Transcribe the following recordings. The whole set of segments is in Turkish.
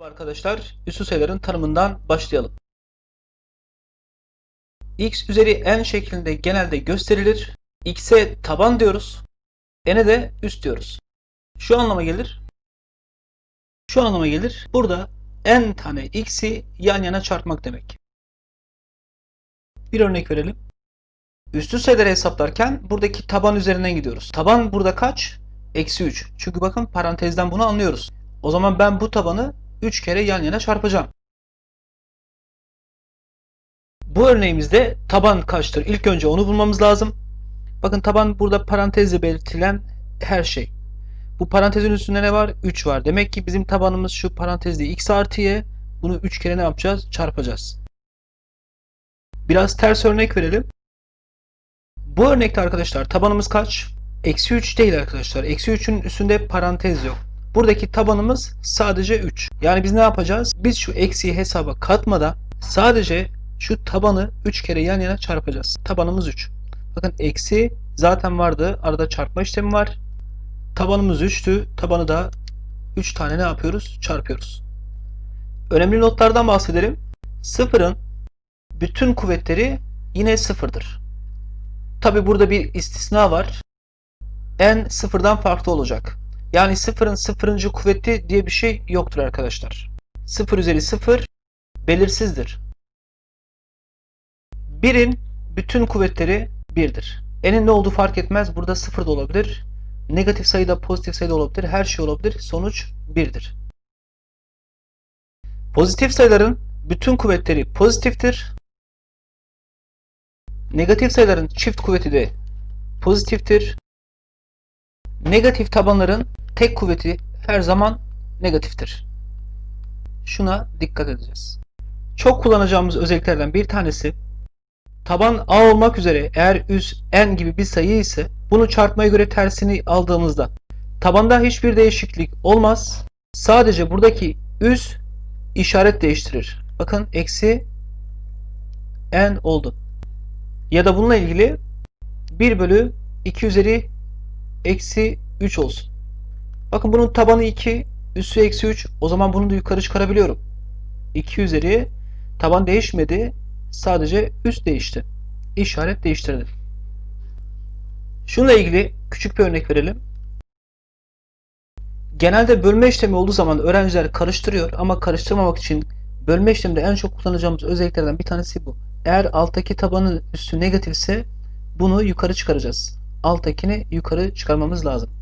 Merhaba arkadaşlar, üssü sayıların tanımından başlayalım. x üzeri n şeklinde genelde gösterilir. x'e taban diyoruz, n'e de üst diyoruz. Şu anlama gelir. Şu anlama gelir. Burada n tane x'i yan yana çarpmak demek. Bir örnek verelim. Üstü sayıları hesaplarken buradaki taban üzerinden gidiyoruz. Taban burada kaç? Eksi 3. Çünkü bakın parantezden bunu anlıyoruz. O zaman ben bu tabanı 3 kere yan yana çarpacağım. Bu örneğimizde taban kaçtır? İlk önce onu bulmamız lazım. Bakın taban burada parantezle belirtilen her şey. Bu parantezin üstünde ne var? 3 var. Demek ki bizim tabanımız şu parantezde x artı y. Bunu 3 kere ne yapacağız? Çarpacağız. Biraz ters örnek verelim. Bu örnekte arkadaşlar tabanımız kaç? Eksi 3 değil arkadaşlar. Eksi 3'ün üstünde parantez yok. Buradaki tabanımız sadece 3. Yani biz ne yapacağız? Biz şu eksiği hesaba katmadan sadece şu tabanı 3 kere yan yana çarpacağız. Tabanımız 3. Bakın eksi zaten vardı. Arada çarpma işlemi var. Tabanımız 3'tü. Tabanı da 3 tane ne yapıyoruz? Çarpıyoruz. Önemli notlardan bahsedelim. Sıfırın bütün kuvvetleri yine sıfırdır. Tabi burada bir istisna var. n sıfırdan farklı olacak. Yani sıfırın sıfırıncı kuvveti diye bir şey yoktur arkadaşlar. Sıfır üzeri sıfır belirsizdir. Birin bütün kuvvetleri birdir. N'in ne olduğu fark etmez. Burada sıfır da olabilir. Negatif sayıda pozitif sayıda olabilir. Her şey olabilir. Sonuç birdir. Pozitif sayıların bütün kuvvetleri pozitiftir. Negatif sayıların çift kuvveti de pozitiftir. Negatif tabanların tek kuvveti her zaman negatiftir. Şuna dikkat edeceğiz. Çok kullanacağımız özelliklerden bir tanesi taban a olmak üzere eğer üs n gibi bir sayı ise bunu çarpmaya göre tersini aldığımızda tabanda hiçbir değişiklik olmaz. Sadece buradaki üs işaret değiştirir. Bakın eksi n oldu. Ya da bununla ilgili 1 bölü 2 üzeri eksi 3 olsun. Bakın bunun tabanı 2, üssü eksi 3. O zaman bunu da yukarı çıkarabiliyorum. 2 üzeri taban değişmedi. Sadece üst değişti. İşaret değiştirdi. Şununla ilgili küçük bir örnek verelim. Genelde bölme işlemi olduğu zaman öğrenciler karıştırıyor ama karıştırmamak için bölme işleminde en çok kullanacağımız özelliklerden bir tanesi bu. Eğer alttaki tabanın üstü negatifse bunu yukarı çıkaracağız. Alttakini yukarı çıkarmamız lazım.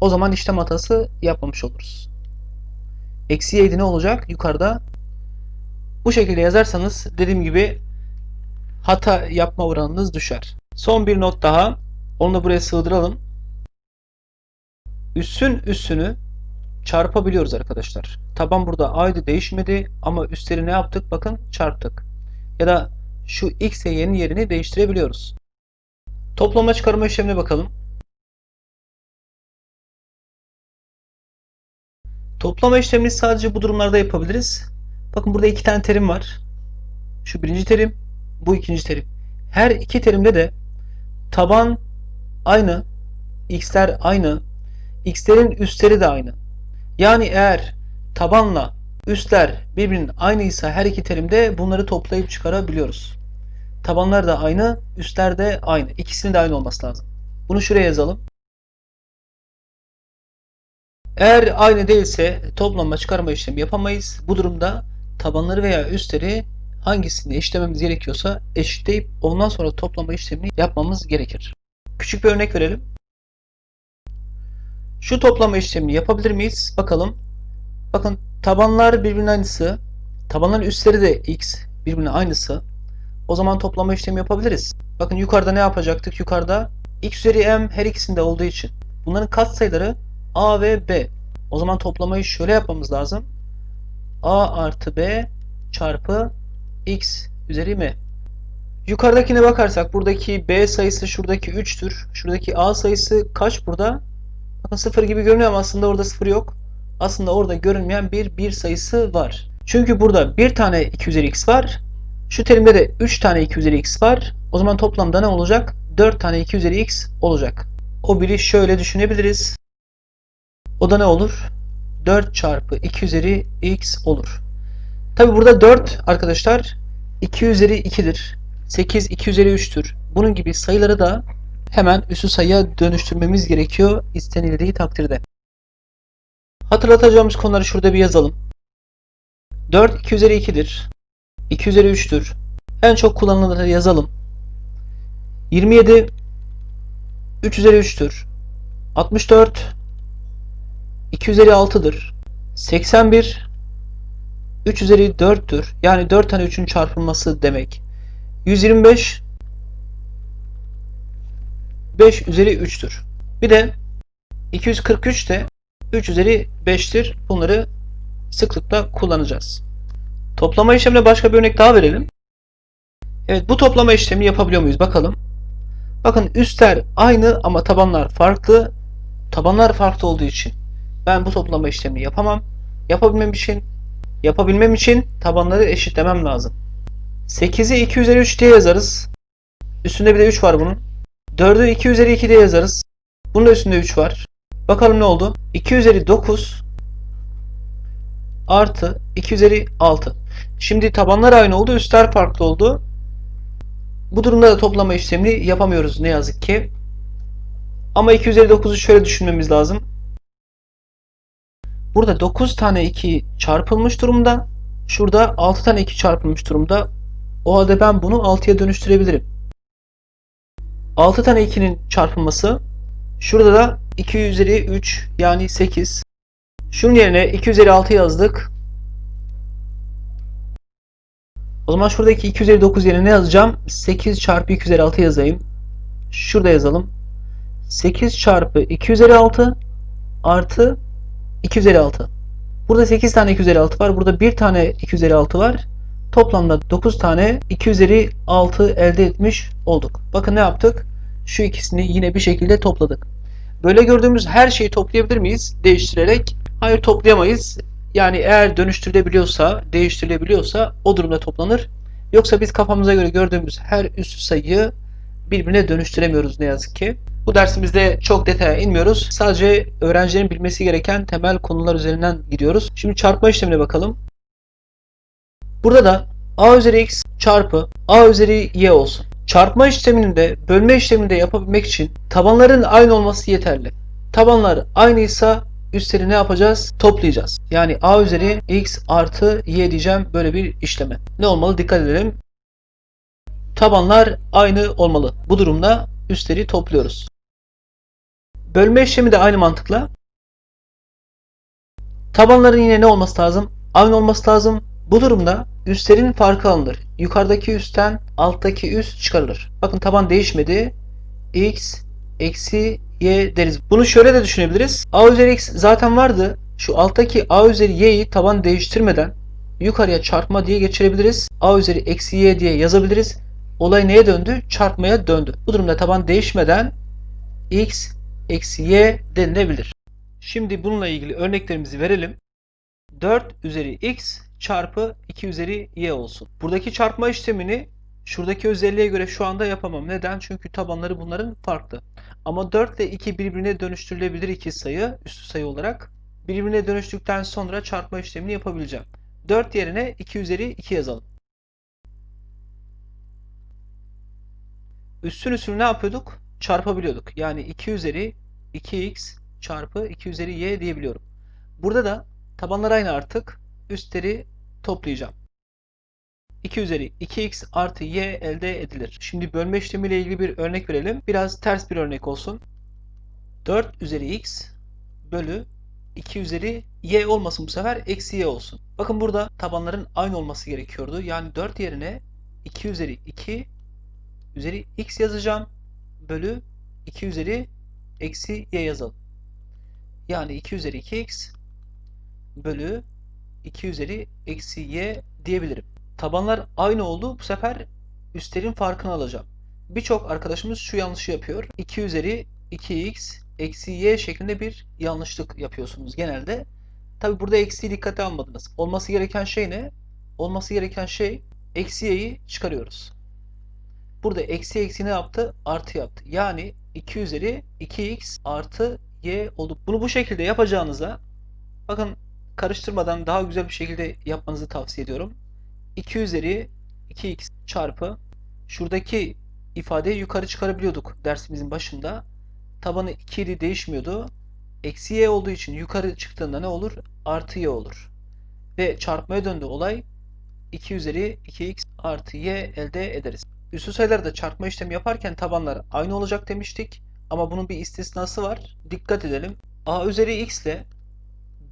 O zaman işlem hatası yapmamış oluruz. Eksi 7 ne olacak? Yukarıda. Bu şekilde yazarsanız dediğim gibi hata yapma oranınız düşer. Son bir not daha. Onu da buraya sığdıralım. Üssün üssünü çarpabiliyoruz arkadaşlar. Taban burada aynı değişmedi ama üstleri ne yaptık? Bakın çarptık. Ya da şu x ve y'nin yerini değiştirebiliyoruz. Toplama çıkarma işlemine bakalım. Toplama işlemini sadece bu durumlarda yapabiliriz. Bakın burada iki tane terim var. Şu birinci terim, bu ikinci terim. Her iki terimde de taban aynı, x'ler aynı, x'lerin üstleri de aynı. Yani eğer tabanla üstler birbirinin aynıysa her iki terimde bunları toplayıp çıkarabiliyoruz. Tabanlar da aynı, üstler de aynı. İkisinin de aynı olması lazım. Bunu şuraya yazalım. Eğer aynı değilse toplama çıkarma işlemi yapamayız. Bu durumda tabanları veya üstleri hangisini eşitlememiz gerekiyorsa eşitleyip ondan sonra toplama işlemini yapmamız gerekir. Küçük bir örnek verelim. Şu toplama işlemini yapabilir miyiz? Bakalım. Bakın tabanlar birbirinin aynısı. Tabanların üstleri de x birbirine aynısı. O zaman toplama işlemi yapabiliriz. Bakın yukarıda ne yapacaktık? Yukarıda x üzeri m her ikisinde olduğu için. Bunların katsayıları a ve b. O zaman toplamayı şöyle yapmamız lazım. a artı b çarpı x üzeri m. Yukarıdakine bakarsak buradaki b sayısı şuradaki 3'tür. Şuradaki a sayısı kaç burada? Bakın 0 gibi görünüyor ama aslında orada 0 yok. Aslında orada görünmeyen bir 1 sayısı var. Çünkü burada bir tane 2 üzeri x var. Şu terimde de 3 tane 2 üzeri x var. O zaman toplamda ne olacak? 4 tane 2 üzeri x olacak. O biri şöyle düşünebiliriz. O da ne olur? 4 çarpı 2 üzeri x olur. Tabi burada 4 arkadaşlar 2 üzeri 2'dir. 8 2 üzeri 3'tür. Bunun gibi sayıları da hemen üssü sayıya dönüştürmemiz gerekiyor istenildiği takdirde. Hatırlatacağımız konuları şurada bir yazalım. 4 2 üzeri 2'dir. 2 üzeri 3'tür. En çok kullanılanları yazalım. 27 3 üzeri 3'tür. 64 2 üzeri 6'dır. 81 3 üzeri 4'tür. Yani 4 tane 3'ün çarpılması demek. 125 5 üzeri 3'tür. Bir de 243 de 3 üzeri 5'tir. Bunları sıklıkla kullanacağız. Toplama işlemine başka bir örnek daha verelim. Evet bu toplama işlemini yapabiliyor muyuz? Bakalım. Bakın üstler aynı ama tabanlar farklı. Tabanlar farklı olduğu için ben bu toplama işlemini yapamam. Yapabilmem için yapabilmem için tabanları eşitlemem lazım. 8'i 2 üzeri 3 diye yazarız. Üstünde bir de 3 var bunun. 4'ü 2 üzeri 2 diye yazarız. Bunun da üstünde 3 var. Bakalım ne oldu? 2 üzeri 9 artı 2 üzeri 6. Şimdi tabanlar aynı oldu, üstler farklı oldu. Bu durumda da toplama işlemini yapamıyoruz ne yazık ki. Ama 2 üzeri 9'u şöyle düşünmemiz lazım. Burada 9 tane 2 çarpılmış durumda. Şurada 6 tane 2 çarpılmış durumda. O halde ben bunu 6'ya dönüştürebilirim. 6 tane 2'nin çarpılması. Şurada da 2 üzeri 3 yani 8. Şunun yerine 2 üzeri 6 yazdık. O zaman şuradaki 2 üzeri 9 yerine ne yazacağım? 8 çarpı 2 üzeri 6 yazayım. Şurada yazalım. 8 çarpı 2 üzeri 6 artı 2 üzeri 6. Burada 8 tane 2 üzeri 6 var. Burada 1 tane 2 üzeri 6 var. Toplamda 9 tane 2 üzeri 6 elde etmiş olduk. Bakın ne yaptık? Şu ikisini yine bir şekilde topladık. Böyle gördüğümüz her şeyi toplayabilir miyiz? Değiştirerek. Hayır toplayamayız. Yani eğer dönüştürülebiliyorsa, değiştirilebiliyorsa o durumda toplanır. Yoksa biz kafamıza göre gördüğümüz her üstü sayıyı birbirine dönüştüremiyoruz ne yazık ki. Bu dersimizde çok detaya inmiyoruz. Sadece öğrencilerin bilmesi gereken temel konular üzerinden gidiyoruz. Şimdi çarpma işlemine bakalım. Burada da a üzeri x çarpı a üzeri y olsun. Çarpma işlemini de bölme işlemini de yapabilmek için tabanların aynı olması yeterli. Tabanlar aynıysa üstleri ne yapacağız? Toplayacağız. Yani a üzeri x artı y diyeceğim böyle bir işleme. Ne olmalı? Dikkat edelim. Tabanlar aynı olmalı. Bu durumda üstleri topluyoruz. Bölme işlemi de aynı mantıkla. Tabanların yine ne olması lazım? Aynı olması lazım. Bu durumda üstlerin farkı alınır. Yukarıdaki üstten alttaki üst çıkarılır. Bakın taban değişmedi. x eksi y deriz. Bunu şöyle de düşünebiliriz. a üzeri x zaten vardı. Şu alttaki a üzeri y'yi taban değiştirmeden yukarıya çarpma diye geçirebiliriz. a üzeri eksi y diye yazabiliriz. Olay neye döndü? Çarpmaya döndü. Bu durumda taban değişmeden x eksi y denilebilir. Şimdi bununla ilgili örneklerimizi verelim. 4 üzeri x çarpı 2 üzeri y olsun. Buradaki çarpma işlemini şuradaki özelliğe göre şu anda yapamam. Neden? Çünkü tabanları bunların farklı. Ama 4 ile 2 birbirine dönüştürülebilir iki sayı üstü sayı olarak. Birbirine dönüştükten sonra çarpma işlemini yapabileceğim. 4 yerine 2 üzeri 2 yazalım. Üstün üstünü ne yapıyorduk? Çarpabiliyorduk. Yani 2 üzeri 2x çarpı 2 üzeri y diyebiliyorum. Burada da tabanlar aynı artık. Üstleri toplayacağım. 2 üzeri 2x artı y elde edilir. Şimdi bölme işlemiyle ilgili bir örnek verelim. Biraz ters bir örnek olsun. 4 üzeri x bölü 2 üzeri y olmasın bu sefer eksi y olsun. Bakın burada tabanların aynı olması gerekiyordu. Yani 4 yerine 2 üzeri 2 üzeri x yazacağım. Bölü 2 üzeri eksi y yazalım. Yani 2 üzeri 2x bölü 2 üzeri eksi y diyebilirim. Tabanlar aynı oldu. Bu sefer üstlerin farkını alacağım. Birçok arkadaşımız şu yanlışı yapıyor. 2 üzeri 2x eksi y şeklinde bir yanlışlık yapıyorsunuz genelde. Tabi burada eksiyi dikkate almadınız. Olması gereken şey ne? Olması gereken şey eksi y'yi çıkarıyoruz. Burada eksi eksi ne yaptı? Artı yaptı. Yani 2 üzeri 2x artı y oldu. Bunu bu şekilde yapacağınıza Bakın karıştırmadan daha güzel bir şekilde yapmanızı tavsiye ediyorum. 2 üzeri 2x çarpı şuradaki ifadeyi yukarı çıkarabiliyorduk dersimizin başında. Tabanı 2 idi değişmiyordu. Eksi y olduğu için yukarı çıktığında ne olur? Artı y olur. Ve çarpmaya döndü olay. 2 üzeri 2x artı y elde ederiz. Üslü sayılarda çarpma işlemi yaparken tabanlar aynı olacak demiştik. Ama bunun bir istisnası var. Dikkat edelim. a üzeri x ile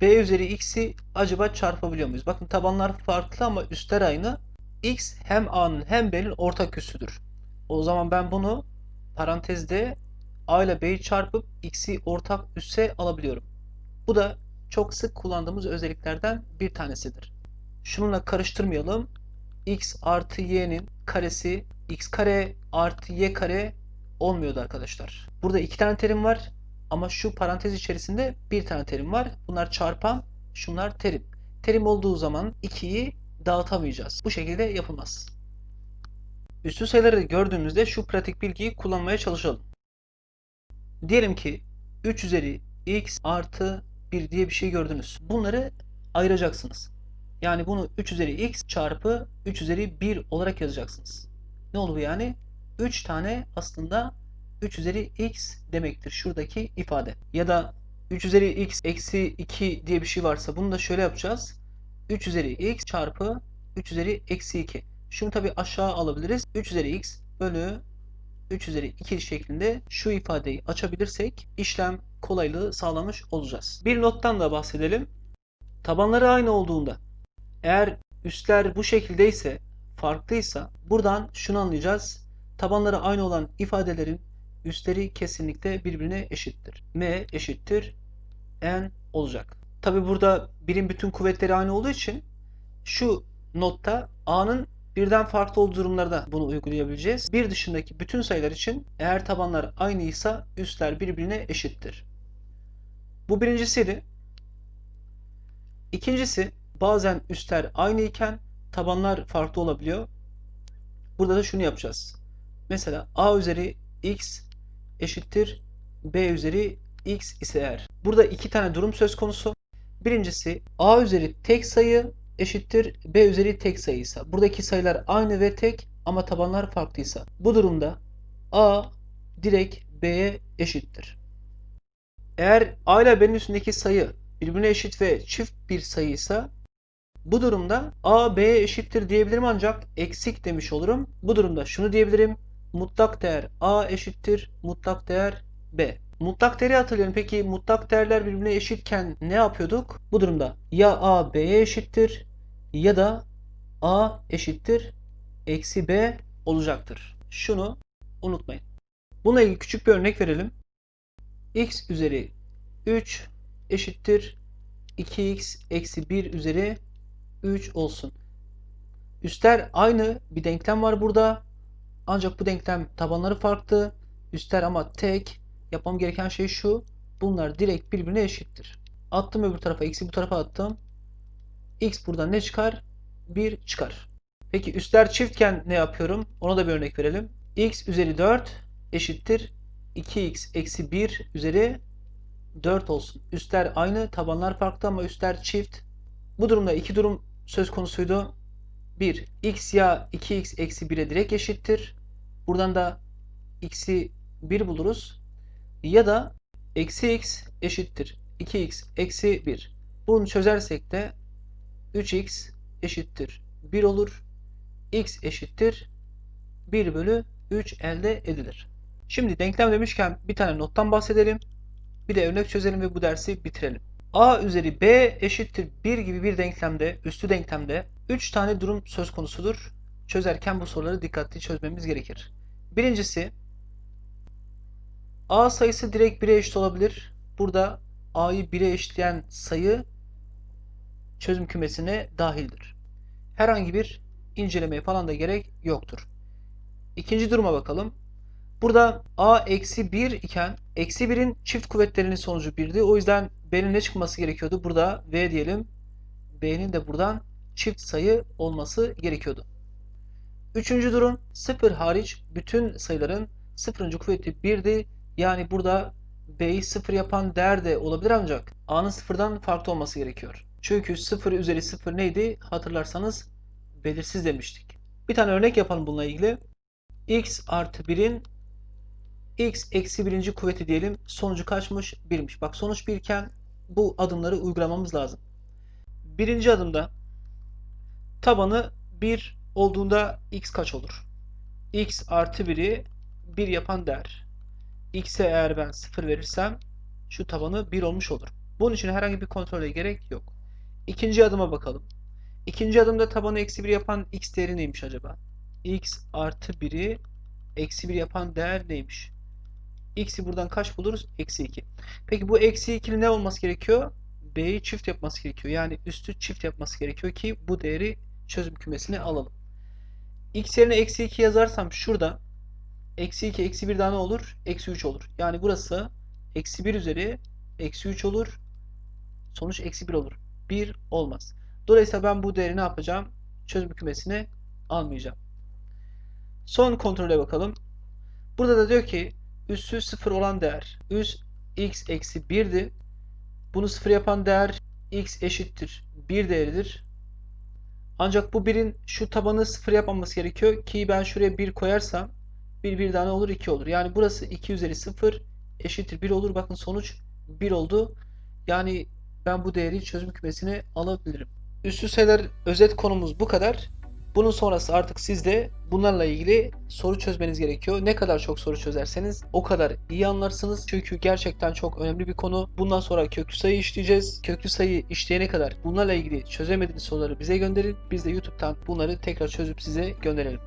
b üzeri x'i acaba çarpabiliyor muyuz? Bakın tabanlar farklı ama üstler aynı. x hem a'nın hem b'nin ortak üssüdür. O zaman ben bunu parantezde a ile b'yi çarpıp x'i ortak üsse alabiliyorum. Bu da çok sık kullandığımız özelliklerden bir tanesidir. Şununla karıştırmayalım. x artı y'nin karesi x kare artı y kare olmuyordu arkadaşlar. Burada iki tane terim var ama şu parantez içerisinde bir tane terim var. Bunlar çarpan, şunlar terim. Terim olduğu zaman 2'yi dağıtamayacağız. Bu şekilde yapılmaz. Üstü sayıları gördüğümüzde şu pratik bilgiyi kullanmaya çalışalım. Diyelim ki 3 üzeri x artı 1 diye bir şey gördünüz. Bunları ayıracaksınız. Yani bunu 3 üzeri x çarpı 3 üzeri 1 olarak yazacaksınız. Ne olur yani? 3 tane aslında 3 üzeri x demektir şuradaki ifade. Ya da 3 üzeri x eksi 2 diye bir şey varsa bunu da şöyle yapacağız. 3 üzeri x çarpı 3 üzeri eksi 2. Şunu tabi aşağı alabiliriz. 3 üzeri x bölü 3 üzeri 2 şeklinde şu ifadeyi açabilirsek işlem kolaylığı sağlamış olacağız. Bir nottan da bahsedelim. Tabanları aynı olduğunda eğer üstler bu şekildeyse farklıysa buradan şunu anlayacağız. Tabanları aynı olan ifadelerin üstleri kesinlikle birbirine eşittir. M eşittir N olacak. Tabi burada birim bütün kuvvetleri aynı olduğu için şu notta A'nın birden farklı olduğu durumlarda bunu uygulayabileceğiz. Bir dışındaki bütün sayılar için eğer tabanlar aynıysa üstler birbirine eşittir. Bu birincisiydi. İkincisi bazen üstler aynı iken tabanlar farklı olabiliyor. Burada da şunu yapacağız. Mesela a üzeri x eşittir b üzeri x ise eğer. Burada iki tane durum söz konusu. Birincisi a üzeri tek sayı eşittir b üzeri tek sayıysa. Buradaki sayılar aynı ve tek ama tabanlar farklıysa. Bu durumda a direkt b'ye eşittir. Eğer a ile b'nin üstündeki sayı birbirine eşit ve çift bir sayıysa bu durumda a b'ye eşittir diyebilirim ancak eksik demiş olurum. Bu durumda şunu diyebilirim. Mutlak değer a eşittir mutlak değer b. Mutlak değeri hatırlıyorum. Peki mutlak değerler birbirine eşitken ne yapıyorduk? Bu durumda ya a b'ye eşittir ya da a eşittir eksi b olacaktır. Şunu unutmayın. Bununla ilgili küçük bir örnek verelim. x üzeri 3 eşittir 2x eksi 1 üzeri 3 olsun. Üstler aynı bir denklem var burada. Ancak bu denklem tabanları farklı. Üstler ama tek. Yapmam gereken şey şu. Bunlar direkt birbirine eşittir. Attım öbür tarafa. X'i bu tarafa attım. X buradan ne çıkar? 1 çıkar. Peki üstler çiftken ne yapıyorum? Ona da bir örnek verelim. X üzeri 4 eşittir 2x eksi 1 üzeri 4 olsun. Üstler aynı, tabanlar farklı ama üstler çift. Bu durumda iki durum söz konusuydu. 1. x ya 2x eksi 1'e direkt eşittir. Buradan da x'i 1 buluruz. Ya da eksi x eşittir 2x eksi 1. Bunu çözersek de 3x eşittir 1 olur. x eşittir 1 bölü 3 elde edilir. Şimdi denklem demişken bir tane nottan bahsedelim. Bir de örnek çözelim ve bu dersi bitirelim. A üzeri b eşittir 1 gibi bir denklemde, üstü denklemde 3 tane durum söz konusudur. Çözerken bu soruları dikkatli çözmemiz gerekir. Birincisi a sayısı direkt 1'e eşit olabilir. Burada a'yı 1'e eşitleyen sayı çözüm kümesine dahildir. Herhangi bir incelemeye falan da gerek yoktur. İkinci duruma bakalım. Burada a eksi 1 iken eksi 1'in çift kuvvetlerinin sonucu 1'di. O yüzden b'nin ne çıkması gerekiyordu? Burada v diyelim. b'nin de buradan çift sayı olması gerekiyordu. Üçüncü durum 0 hariç bütün sayıların sıfırıncı kuvveti 1'di. Yani burada B'yi 0 yapan değer de olabilir ancak A'nın sıfırdan farklı olması gerekiyor. Çünkü 0 üzeri 0 neydi? Hatırlarsanız belirsiz demiştik. Bir tane örnek yapalım bununla ilgili. x artı 1'in x eksi birinci kuvveti diyelim. Sonucu kaçmış? 1'miş. Bak sonuç 1 iken bu adımları uygulamamız lazım. Birinci adımda tabanı 1 olduğunda x kaç olur? x artı 1'i 1 yapan değer. x'e eğer ben 0 verirsem şu tabanı 1 olmuş olur. Bunun için herhangi bir kontrole gerek yok. İkinci adıma bakalım. İkinci adımda tabanı eksi 1 yapan x değeri neymiş acaba? x artı 1'i eksi 1 yapan değer neymiş? X'i buradan kaç buluruz? Eksi 2. Peki bu eksi 2'li ne olması gerekiyor? b'yi çift yapması gerekiyor. Yani üstü çift yapması gerekiyor ki bu değeri çözüm kümesine alalım. x yerine eksi 2 yazarsam şurada eksi 2 eksi 1 daha ne olur? Eksi 3 olur. Yani burası eksi 1 üzeri eksi 3 olur. Sonuç eksi 1 olur. 1 olmaz. Dolayısıyla ben bu değeri ne yapacağım? Çözüm kümesine almayacağım. Son kontrole bakalım. Burada da diyor ki üssü 0 olan değer üs x eksi 1'di. Bunu 0 yapan değer x eşittir 1 değeridir. Ancak bu 1'in şu tabanı 0 yapmaması gerekiyor ki ben şuraya 1 koyarsam 1 bir daha ne olur? 2 olur. Yani burası 2 üzeri 0 eşittir 1 olur. Bakın sonuç 1 oldu. Yani ben bu değeri çözüm kümesine alabilirim. Üstü sayılar özet konumuz bu kadar. Bunun sonrası artık sizde bunlarla ilgili soru çözmeniz gerekiyor. Ne kadar çok soru çözerseniz o kadar iyi anlarsınız. Çünkü gerçekten çok önemli bir konu. Bundan sonra köklü sayı işleyeceğiz. Köklü sayı işleyene kadar bunlarla ilgili çözemediğiniz soruları bize gönderin. Biz de YouTube'dan bunları tekrar çözüp size gönderelim.